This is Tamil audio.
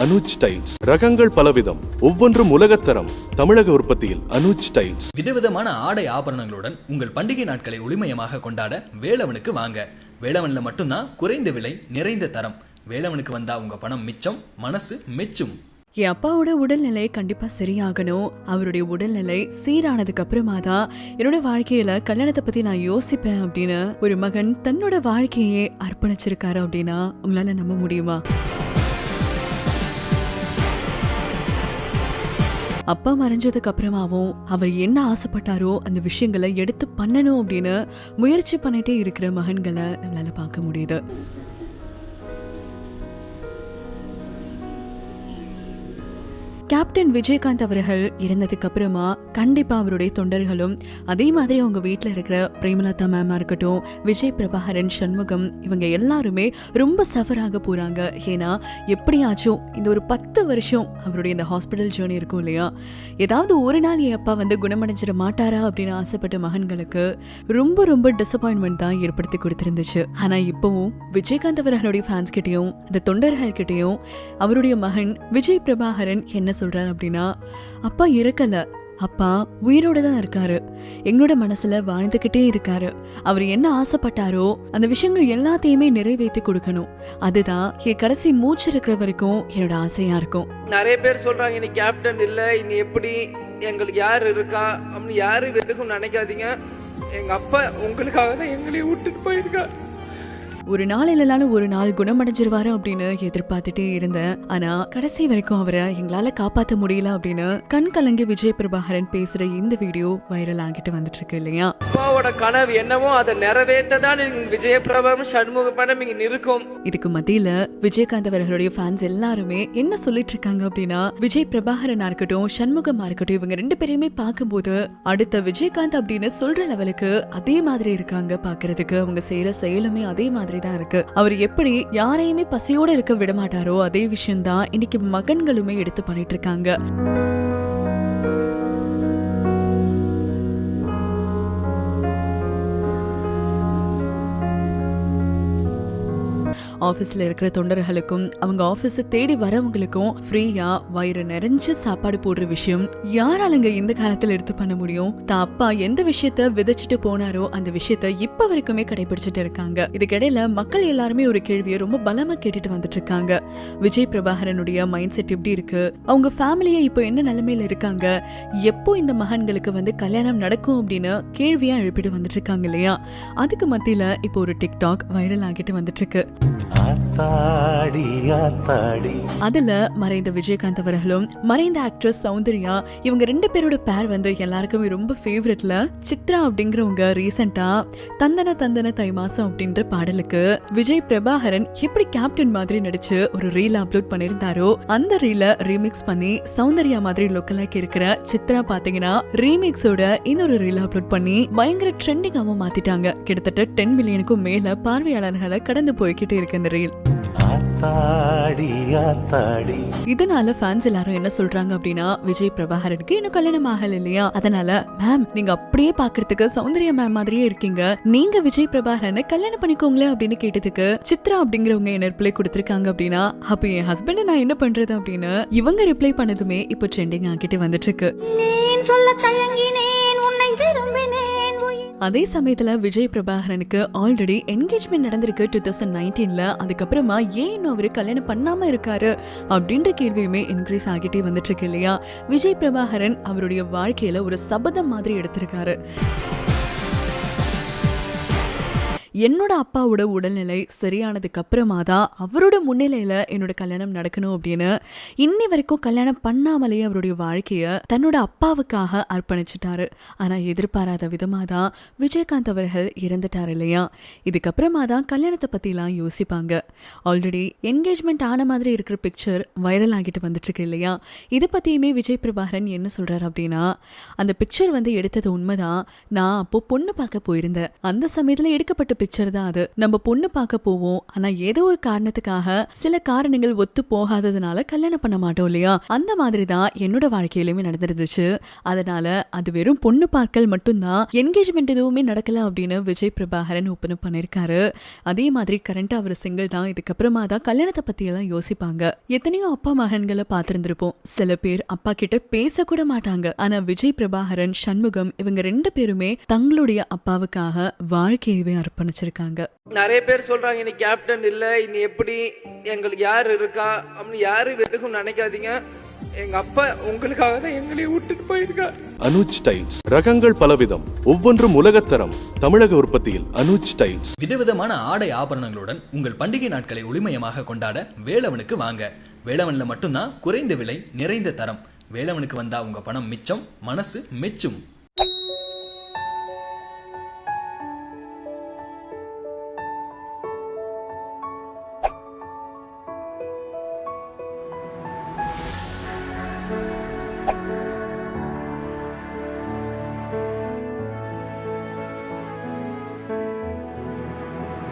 அனுஜ் டைல்ஸ். ரகங்கள் பலவிதம். ஒவ்வொன்றும் உலகத்தரம் தமிழக உற்பத்தியில் அனுஜ் டைல்ஸ். விதவிதமான ஆடை ஆபரணங்களுடன் உங்கள் பண்டிகை நாட்களை ஒளிமயமாக கொண்டாட வேலவனுக்கு வாங்க. வேலவன்ல மட்டும்தான் குறைந்த விலை நிறைந்த தரம். வேலவனுக்கு வந்தா உங்க பணம் மிச்சம் மனசு மெச்சும். என் அப்பாவோட உடல்நிலை கண்டிப்பா சரியாகணும். அவருடைய உடல்நிலை சீரானதுக்கு அப்புறமா தான் என்னோட வாழ்க்கையில கல்யாணத்தை பத்தி நான் யோசிப்பேன் அப்படின்னு ஒரு மகன் தன்னோட வாழ்க்கையே அர்ப்பணிச்சிருக்காரு அப்படின்னா உங்களால நம்ப முடியுமா? அப்பா மறைஞ்சதுக்கு அப்புறமாவும் அவர் என்ன ஆசைப்பட்டாரோ அந்த விஷயங்களை எடுத்து பண்ணணும் அப்படின்னு முயற்சி பண்ணிட்டே இருக்கிற மகன்களை நம்மளால பார்க்க முடியுது. கேப்டன் விஜயகாந்த் அவர்கள் இறந்ததுக்கு அப்புறமா கண்டிப்பா அவருடைய தொண்டர்களும் அதே மாதிரி அவங்க வீட்டில் இருக்கிற பிரேமலதா மேமா இருக்கட்டும் விஜய் பிரபாகரன் சண்முகம் இவங்க எல்லாருமே ரொம்ப சஃபராக போறாங்க. ஏன்னா எப்படியாச்சும் இந்த ஒரு பத்து வருஷம் அவருடைய இந்த ஹாஸ்பிட்டல் ஜேர்னி இருக்கும் இல்லையா? ஏதாவது ஒரு நாள் என் அப்பா வந்து குணமடைஞ்சிட மாட்டாரா அப்படின்னு ஆசைப்பட்ட மகன்களுக்கு ரொம்ப ரொம்ப டிசப்பாயின்மெண்ட் தான் ஏற்படுத்தி கொடுத்துருந்துச்சு. ஆனா இப்பவும் விஜயகாந்த் அவர்களுடைய ஃபேன்ஸ் கிட்டயும் அந்த தொண்டர்கள் கிட்டேயும் அவருடைய மகன் விஜய் பிரபாகரன் என்ன சொல்கிறார் அப்படின்னா அப்பா இறக்கலை. அப்பா உயிரோடு தான் இருக்காரு. எங்களோட மனசுல வாழ்ந்துகிட்டே இருக்காரு. அவர் என்ன ஆசைப்பட்டாரோ அந்த விஷயங்கள் எல்லாத்தையுமே நிறைவேற்றி கொடுக்கணும். அதுதான் என் கடைசி மூச்சு இருக்கிற வரைக்கும் என்னோட ஆசையா இருக்கும். நிறைய பேர் சொல்றாங்க இனி கேப்டன் இல்ல. இனி எப்படி எங்களுக்கு யார் இருக்கா? அப்படின்னு யாரும் எதுக்கும் நினைக்காதீங்க. எங்க அப்பா உங்களுக்காக தான் எங்களையும் விட்டுட்டு போயிருக்காரு. ஒரு நாள் இல்லைனாலும் ஒரு நாள் குணமடைஞ்சிருவாரு அப்படின்னு எதிர்பார்த்துட்டே இருந்தேன். ஆனா கடைசி வரைக்கும் அவரை எங்களால காப்பாத்த முடியல அப்படின்னு கண் கலங்கி விஜய் பிரபாகரன் பேசுற இந்த வீடியோ வைரல் ஆகிட்டு வந்துட்டு இருக்கு இல்லையா? அப்பாவோட கனவு என்னவோ அதை நிறைவேற்ற தான் விஜயபிரபம் சண்முக படம் இங்க நிற்கும். இதுக்கு மத்தியில விஜயகாந்த் அவர்களுடைய ஃபேன்ஸ் எல்லாருமே என்ன சொல்லிட்டு இருக்காங்க அப்படின்னா விஜய் பிரபாகரனா இருக்கட்டும் சண்முகமா இருக்கட்டும் இவங்க ரெண்டு பேரையுமே பார்க்கும்போது அடுத்த விஜயகாந்த் அப்படின்னு சொல்ற லெவலுக்கு அதே மாதிரி இருக்காங்க பாக்குறதுக்கு. அவங்க செய்யற செயலுமே அதே மாதிரி தான் இருக்கு. அவர் எப்படி யாரையுமே பசியோட இருக்க விட மாட்டாரோ அதே விஷயம் தான் இன்னைக்கு மகன்களுமே எடுத்து பண்ணிட்டு இருக்காங்க. ஆஃபீஸில் இருக்கிற தொண்டர்களுக்கும் அவங்க ஆஃபீஸை தேடி வரவங்களுக்கும் ஃப்ரீயாக வயிறு நிறைஞ்ச சாப்பாடு போடுற விஷயம் யாராலங்க இந்த காலத்தில் எடுத்து பண்ண முடியும்? தான் அப்பா எந்த விஷயத்த விதைச்சிட்டு போனாரோ அந்த விஷயத்த இப்ப வரைக்குமே கடைபிடிச்சிட்டு இருக்காங்க. இதுக்கிடையில மக்கள் எல்லாருமே ஒரு கேள்வியை ரொம்ப பலமா கேட்டுட்டு வந்துட்டு இருக்காங்க. விஜய் பிரபாகரனுடைய மைண்ட் செட் எப்படி இருக்கு? அவங்க ஃபேமிலியை இப்போ என்ன நிலைமையில இருக்காங்க? எப்போ இந்த மகன்களுக்கு வந்து கல்யாணம் நடக்கும் அப்படின்னு கேள்வியா எழுப்பிட்டு வந்துட்டு இருக்காங்க இல்லையா? அதுக்கு மத்தியில இப்போ ஒரு டிக்டாக் வைரல் ஆகிட்டு வந்துட்டு இருக்கு. I thought அதுல மறைந்த விஜயகாந்த் அவர்களும் மறைந்த ஆக்ட்ரஸ் சௌந்தர்யா இவங்க ரெண்டு பேரோட பேர் வந்து எல்லாருக்குமே ரொம்ப ஃபேவரட்ல சித்ரா அப்படிங்கிறவங்க ரீசெண்டா தந்தன தந்தன தை மாசம் அப்படின்ற பாடலுக்கு விஜய் பிரபாகரன் எப்படி கேப்டன் மாதிரி நடிச்சு ஒரு ரீல் அப்லோட் பண்ணிருந்தாரோ அந்த ரீல ரீமிக்ஸ் பண்ணி சௌந்தர்யா மாதிரி லொக்கலாக்கி இருக்கிற சித்ரா பாத்தீங்கன்னா ரீமிக்ஸோட இன்னொரு ரீல் அப்லோட் பண்ணி பயங்கர ட்ரெண்டிங்காவும் மாத்திட்டாங்க. கிட்டத்தட்ட டென் மில்லியனுக்கும் மேல பார்வையாளர்களை கடந்து போய்கிட்டே இருக்கு இந்த ரீல் இதனால ஃபேன்ஸ் எல்லாரும் என்ன சொல்றாங்க அப்படின்னா விஜய் பிரபாகரனுக்கு இன்னும் கல்யாணம் ஆகல இல்லையா? அதனால மேம் நீங்க அப்படியே பாக்குறதுக்கு சௌந்தர்யா மேம் மாதிரியே இருக்கீங்க. நீங்க விஜய் பிரபாகரனை கல்யாணம் பண்ணிக்கோங்களேன் அப்படின்னு கேட்டதுக்கு சித்ரா அப்படிங்கிறவங்க என்ன ரிப்ளை கொடுத்திருக்காங்க அப்படின்னா அப்ப என் ஹஸ்பண்ட் நான் என்ன பண்றது? அப்படின்னு இவங்க ரிப்ளை பண்ணதுமே இப்போ ட்ரெண்டிங் ஆகிட்டு வந்துட்டு இருக்கு. சொல்ல அதே சமயத்தில் விஜய் பிரபாகரனுக்கு ஆல்ரெடி என்கேஜ்மெண்ட் நடந்திருக்கு டூ தௌசண்ட் நைன்டீனில் அதுக்கப்புறமா ஏன் இன்னும் கல்யாணம் பண்ணாமல் இருக்காரு அப்படின்ற கேள்வியுமே இன்க்ரீஸ் ஆகிட்டே வந்துட்டு இருக்கு இல்லையா? விஜய் பிரபாகரன் அவருடைய வாழ்க்கையில் ஒரு சபதம் மாதிரி எடுத்திருக்காரு. என்னோட அப்பாவோட உடல்நிலை சரியானதுக்கு அப்புறமா தான் அவரோட முன்னிலையில என்னோட கல்யாணம் நடக்கணும் அப்படின்னு இன்னி வரைக்கும் கல்யாணம் பண்ணாமலேயே அவருடைய வாழ்க்கைய தன்னோட அப்பாவுக்காக அர்ப்பணிச்சிட்டாரு. ஆனா எதிர்பாராத விதமா தான் விஜயகாந்த் அவர்கள் இறந்துட்டார் இல்லையா? இதுக்கப்புறமா தான் கல்யாணத்தை பத்திலாம் யோசிப்பாங்க. ஆல்ரெடி என்கேஜ்மெண்ட் ஆன மாதிரி இருக்கிற பிக்சர் வைரல் ஆகிட்டு வந்துட்டு இருக்கு இல்லையா? இதை பத்தியுமே விஜய் பிரபாகரன் என்ன சொல்றாரு அப்படின்னா அந்த பிக்சர் வந்து எடுத்தது உண்மைதான். நான் அப்போ பொண்ணு பார்க்க போயிருந்தேன். அந்த சமயத்துல எடுக்கப்பட்ட பிக்சர் தான் அது. நம்ம பொண்ணு பார்க்க போவோம். ஆனா ஏதோ ஒரு காரணத்துக்காக சில காரணங்கள் ஒத்து போகாததுனால கல்யாணம் பண்ண மாட்டோம் இல்லையா? அந்த மாதிரி தான் என்னோட வாழ்க்கையிலுமே நடந்துருந்துச்சு. அதனால அது வெறும் பொண்ணு பார்க்கல் மட்டும்தான். என்கேஜ்மெண்ட் எதுவுமே நடக்கல அப்படின்னு விஜய் பிரபாகரன் ஓப்பன் பண்ணிருக்காரு. அதே மாதிரி கரண்டா அவர் சிங்கிள் தான். இதுக்கப்புறமா தான் கல்யாணத்தை பத்தி எல்லாம் யோசிப்பாங்க. எத்தனையோ அப்பா மகன்களை பார்த்திருந்திருப்போம். சில பேர் அப்பா கிட்ட பேசக்கூட மாட்டாங்க. ஆனா விஜய் பிரபாகரன் சண்முகம் இவங்க ரெண்டு பேருமே தங்களுடைய அப்பாவுக்காக வாழ்க்கையவே அர்ப்பணம் அர்ப்பணிச்சிருக்காங்க நிறைய பேர் சொல்றாங்க இனி கேப்டன் இல்ல இனி எப்படி எங்களுக்கு யார் இருக்கா? அப்படின்னு யாரும் எதுக்கும் நினைக்காதீங்க. எங்க அப்பா உங்களுக்காக தான் எங்களை விட்டுட்டு போயிருக்காரு. அனுஜ் டைல்ஸ் ரகங்கள் பலவிதம் ஒவ்வொன்றும் உலகத்தரம். தமிழக உற்பத்தியில் அனுஜ் டைல்ஸ். விதவிதமான ஆடை ஆபரணங்களுடன் உங்கள் பண்டிகை நாட்களை ஒளிமயமாக கொண்டாட வேலவனுக்கு வாங்க. வேலவன்ல மட்டும்தான் குறைந்த விலை நிறைந்த தரம். வேலவனுக்கு வந்தா உங்க பணம் மிச்சம் மனசு மெச்சும்.